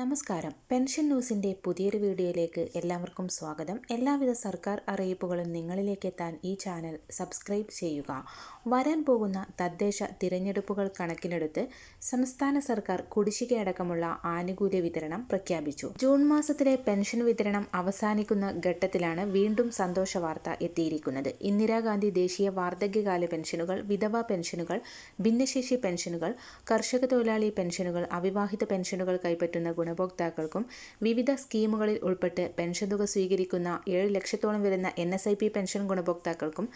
നമസ്കാരം. പെൻഷൻ ന്യൂസിന്റെ പുതിയൊരു വീഡിയോയിലേക്ക് എല്ലാവർക്കും സ്വാഗതം. എല്ലാവിധ സർക്കാർ അറിയിപ്പുകളും നിങ്ങളിലേക്ക് എത്താൻ ഈ ചാനൽ സബ്സ്ക്രൈബ് ചെയ്യുക. വരാൻ പോകുന്ന തദ്ദേശ തിരഞ്ഞെടുപ്പുകൾ കണക്കിലെടുത്ത് സംസ്ഥാന സർക്കാർ കുടിശ്ശികയടക്കമുള്ള ആനുകൂല്യ വിതരണം പ്രഖ്യാപിച്ചു. ജൂൺ മാസത്തിലെ പെൻഷൻ വിതരണം അവസാനിക്കുന്ന ഘട്ടത്തിലാണ് വീണ്ടും സന്തോഷ വാർത്ത എത്തിയിരിക്കുന്നത്. ഇന്ദിരാഗാന്ധി ദേശീയ വാർദ്ധക്യകാല പെൻഷനുകൾ വിധവ പെൻഷനുകൾ ഭിന്നശേഷി പെൻഷനുകൾ കർഷക തൊഴിലാളി പെൻഷനുകൾ അവിവാഹിത പെൻഷനുകൾ കൈപ്പറ്റുന്ന ഗുണഭോക്താക്കൾക്കും വിവിധ സ്കീമുകളിൽ ഉൾപ്പെട്ട് പെൻഷൻ തുക സ്വീകരിക്കുന്ന ഏഴ് ലക്ഷത്തോളം വരുന്ന N S I P pension ഗുണഭോക്താക്കൾക്കും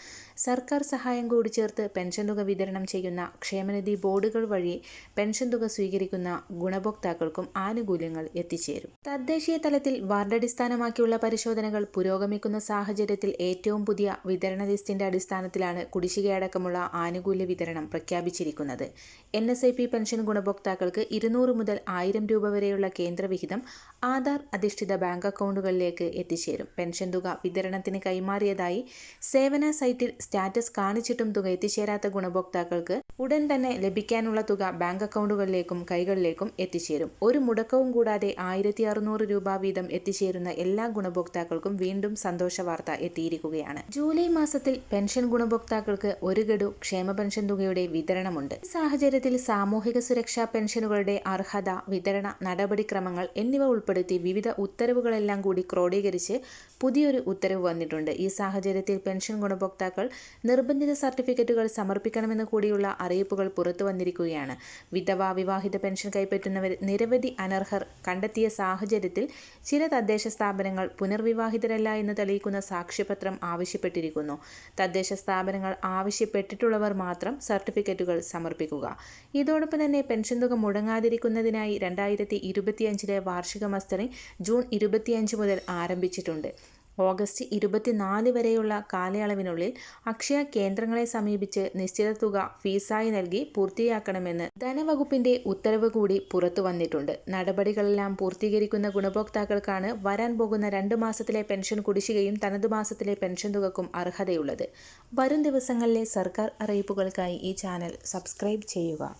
സർക്കാർ സഹായം കൂടി ചേർത്ത് പെൻഷൻ തുക വിതരണം ചെയ്യുന്ന ക്ഷേമനിധി ബോർഡുകൾ വഴി പെൻഷൻ തുക സ്വീകരിക്കുന്ന ഗുണഭോക്താക്കൾക്കും ആനുകൂല്യങ്ങൾ എത്തിച്ചേരും. തദ്ദേശീയ തലത്തിൽ വാർഡടിസ്ഥാനമാക്കിയുള്ള പരിശോധനകൾ പുരോഗമിക്കുന്ന സാഹചര്യത്തിൽ ഏറ്റവും പുതിയ വിതരണ ലിസ്റ്റിന്റെ അടിസ്ഥാനത്തിലാണ് കുടിശ്ശികയടക്കമുള്ള ആനുകൂല്യ വിതരണം പ്രഖ്യാപിച്ചിരിക്കുന്നത്. N S I P pension ഗുണഭോക്താക്കൾക്ക് ഇരുന്നൂറ് മുതൽ ആയിരം രൂപ വരെയുള്ള കേന്ദ്രവിഹിതം ആധാർ അധിഷ്ഠിത ബാങ്ക് അക്കൗണ്ടുകളിലേക്ക് എത്തിച്ചേരും. പെൻഷൻ തുക വിതരണത്തിന് കൈമാറിയതായി സേവന സൈറ്റിൽ സ്റ്റാറ്റസ് കാണിച്ചിട്ടും തുക എത്തിച്ചേരാത്ത ഗുണഭോക്താക്കൾക്ക് ഉടൻ തന്നെ ലഭിക്കാനുള്ള തുക ബാങ്ക് അക്കൗണ്ടുകളിലേക്കും കൈകളിലേക്കും എത്തിച്ചേരും. ഒരു മുടക്കവും കൂടാതെ ആയിരത്തി അറുന്നൂറ് രൂപ വീതം എത്തിച്ചേരുന്ന എല്ലാ ഗുണഭോക്താക്കൾക്കും വീണ്ടും സന്തോഷ വാർത്ത എത്തിയിരിക്കുകയാണ്. ജൂലൈ മാസത്തിൽ പെൻഷൻ ഗുണഭോക്താക്കൾക്ക് ഒരു ഗഡു ക്ഷേമ പെൻഷൻ തുകയുടെ വിതരണമുണ്ട്. ഈ സാഹചര്യത്തിൽ സാമൂഹിക സുരക്ഷാ പെൻഷനുകളുടെ അർഹത വിതരണ നടപടിക്രമങ്ങൾ എന്നിവ ഉൾപ്പെടുത്തി വിവിധ ഉത്തരവുകളെല്ലാം കൂടി ക്രോഡീകരിച്ച് പുതിയൊരു ഉത്തരവ് വന്നിട്ടുണ്ട്. ഈ സാഹചര്യത്തിൽ പെൻഷൻ ഗുണഭോക്താക്കൾ നിർബന്ധിത സർട്ടിഫിക്കറ്റുകൾ സമർപ്പിക്കണമെന്ന് കൂടിയുള്ള അറിയിപ്പുകൾ പുറത്തു വന്നിരിക്കുകയാണ്. വിധവ വിവാഹിത പെൻഷൻ കൈപ്പറ്റുന്നവർ നിരവധി അനർഹർ കണ്ടെത്തിയ സാഹചര്യത്തിൽ ചില തദ്ദേശ സ്ഥാപനങ്ങൾ പുനർവിവാഹിതരല്ല എന്ന് തെളിയിക്കുന്ന സാക്ഷ്യപത്രം ആവശ്യപ്പെട്ടിരിക്കുന്നു. തദ്ദേശ സ്ഥാപനങ്ങൾ ആവശ്യപ്പെട്ടിട്ടുള്ളവർ മാത്രം സർട്ടിഫിക്കറ്റുകൾ സമർപ്പിക്കുക. ഇതോടൊപ്പം തന്നെ പെൻഷൻ തുക മുടങ്ങാതിരിക്കുന്നതിനായി രണ്ടായിരത്തി ഇരുപത്തിയഞ്ചിലെ വാർഷിക മസ്റ്ററിംഗ് ജൂൺ ഇരുപത്തിയഞ്ച് മുതൽ ആരംഭിച്ചിട്ടുണ്ട്. ഓഗസ്റ്റ് ഇരുപത്തിനാല് വരെയുള്ള കാലയളവിനുള്ളിൽ അക്ഷയ കേന്ദ്രങ്ങളെ സമീപിച്ച് നിശ്ചിത തുക ഫീസായി നൽകി പൂർത്തിയാക്കണമെന്ന് ധനവകുപ്പിന്റെ ഉത്തരവ് കൂടി പുറത്തു വന്നിട്ടുണ്ട്. നടപടികളെല്ലാം പൂർത്തീകരിക്കുന്ന ഗുണഭോക്താക്കൾക്കാണ് വരാൻ പോകുന്ന രണ്ട് മാസത്തിലെ പെൻഷൻ കുടിശ്ശികയും തനതു മാസത്തിലെ പെൻഷൻ തുകക്കും അർഹതയുള്ളത്. വരും ദിവസങ്ങളിലെ സർക്കാർ അറിയിപ്പുകൾക്കായി ഈ ചാനൽ സബ്സ്ക്രൈബ് ചെയ്യുക.